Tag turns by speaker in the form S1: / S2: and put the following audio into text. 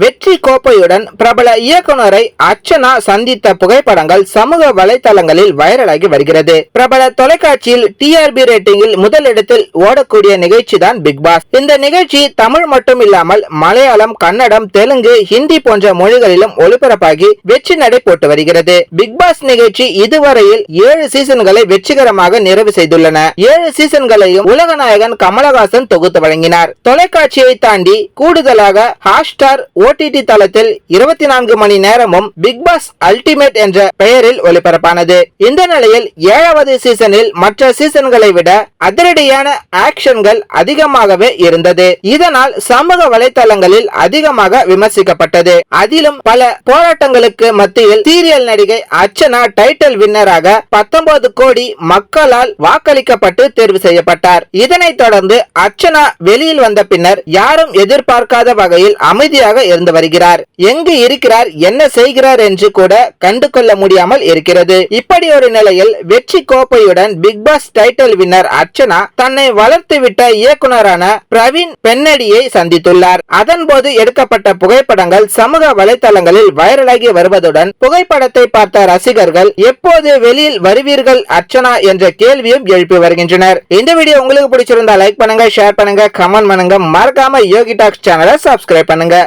S1: வெற்றி கோப்பையுடன் பிரபல இயக்குனரை அர்ச்சனா சந்தித்த புகைப்படங்கள் சமூக வலைதளங்களில் வைரலாகி வருகிறது. பிரபல தொலைக்காட்சியில் டிஆர்பி ரேட்டிங்கில் முதலிடத்தில் ஓடக்கூடிய நிகழ்ச்சி தான் பிக் பாஸ் இந்த நிகழ்ச்சி தமிழ் மட்டும் இல்லாமல் மலையாளம் கன்னடம் தெலுங்கு ஹிந்தி போன்ற மொழிகளிலும் ஒளிபரப்பாகி வெற்றி நடை போட்டு வருகிறது. பிக் பாஸ் நிகழ்ச்சி இதுவரையில் ஏழு சீசன்களை வெற்றிகரமாக நிறைவு செய்துள்ளன. ஏழு சீசன்களையும் உலகநாயகன் கமலஹாசன் தொகுத்து வழங்கினார். தொலைக்காட்சியை தாண்டி கூடுதலாக ஹாட்ஸ்டார் ஓ ஓடிடி தளத்தில் இருபத்தி நான்கு மணி நேரமும் பிக் பாஸ் அல்டிமேட் என்ற பெயரில் ஒளிபரப்பானது. இந்த நிலையில் ஏழாவது சீசனில் மற்ற சீசன்களை விட அதிரடியான ஆக்ஷன்கள் அதிகமாகவே இருந்தது. இதனால் சமூக வலைதளங்களில் அதிகமாக விமர்சிக்கப்பட்டது. அதிலும் பல போராட்டங்களுக்கு மத்தியில் சீரியல் நடிகை அர்ச்சனா டைட்டில் வின்னராக பத்தொன்பது கோடி மக்களால் வாக்களிக்கப்பட்டு தேர்வு செய்யப்பட்டார். இதனைத் தொடர்ந்து அர்ச்சனா வெளியில் வந்த பின்னர் யாரும் எதிர்பார்க்காத வகையில் அமைதியாக இருந்து வருகிறார். எங்கு இருக்கிறார் என்ன செய்கிறார் என்று கூட கண்டு கொள்ள முடியாமல் இருக்கிறது. இப்படி ஒரு நிலையில் வெற்றி கோப்பையுடன் Bigg Boss title winner Archana தன்னை வளர்த்துவிட்ட இயக்குனரான பிரவீன் பெண்ணடியை சந்தித்துள்ளார். அதன்போது எடுக்கப்பட்ட புகைப்படங்கள் சமூக வலைதளங்களில் வைரலாகி வருவதுடன் புகைப்படத்தை பார்த்த ரசிகர்கள் எப்போது வெளியில் வருவீர்கள் அர்ச்சனா? என்ற கேள்வியும் எழுப்பி வருகின்றனர். இந்த வீடியோ உங்களுக்கு பிடிச்சிருந்தா லைக் பண்ணுங்க ஷேர் பண்ணுங்க கமெண்ட் பண்ணுங்க. மறக்காம யோகி டாக்ஸ் சேனலை சப்ஸ்கிரைப் பண்ணுங்க.